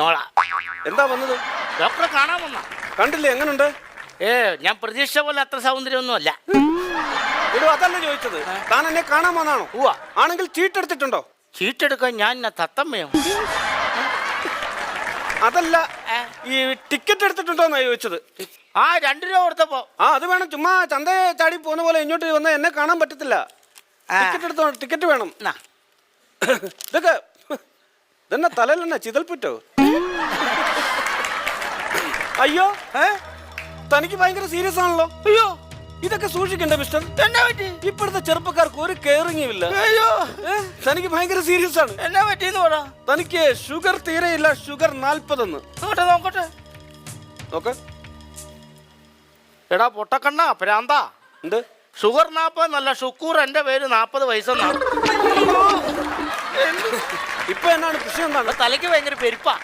നോളാ. എന്താ വന്നത്? ഡോക്ടറെ കാണാൻ വന്ന? കണ്ടില്ലേ? എങ്ങനുണ്ട്? ഏ ഞാൻ പ്രതീക്ഷ പോലെ അത്ര സൗന്ദര്യമൊന്നും അല്ല ഇടോ അതല്ല ചോദിച്ചത്. താൻ എന്നെ കാണാൻ വന്നാണോ? ഉവ്വ. ആണെങ്കിൽ ചീട്ടെടുത്തിട്ടുണ്ടോ ചീട്ടെടുക്കാൻ ഞാൻ എന്നാ തത്തമ്മയോ? അതല്ല ഈ ടിക്കറ്റ് എടുത്തിട്ടുണ്ടോ എന്നാ ചോദിച്ചത്. ആ രണ്ടു രൂപ കൊടുത്തപ്പോ. ആ അത് വേണം. ചുമ്മാ ചന്ത ചാടി പോകുന്ന പോലെ ഇങ്ങോട്ട് വന്ന എന്നെ കാണാൻ പറ്റത്തില്ല. ടിക്കറ്റ് എടുത്തോ ടിക്കറ്റ് വേണം. ഇതൊക്കെ ഇതെന്നെ തലയിലെന്നാ ചിതൽപ്പുറ്റോ? അയ്യോ ഏ? തനിക്ക് ഭയങ്കര സീരിയസ് ആണല്ലോ. അയ്യോ. ഇതൊക്കെ സൂക്ഷിക്കണ്ട മിസ്റ്റർ? എന്നാ പറ്റി? ഇപ്പോഴത്തെ ചെറുപ്പക്കാർക്ക് ഒരു കെയറിംഗും ഇല്ല അയ്യോ തനിക്ക് ഭയങ്കര സീരിയസ് ആണ്. എന്നാ പറ്റി പറ. തനിക്ക് ഷുഗർ തീരെ ഇല്ല ഷുഗർ നാൽപ്പതെന്ന്. നോക്കട്ടെ നോക്കട്ടെ. നോക്ക്. എടാ പൊട്ടക്കണ്ണ പ്രാന്താ. എന്ത്? ഷുഗർ നാപ്പത് നല്ല ഷുക്കൂർ എന്റെ പേര് നാപ്പത് വയസ്സെന്നാ ഇപ്പൊ എന്നാണ് പ്രശ്നം തലയ്ക്ക് ഭയങ്കര പെരുപ്പാ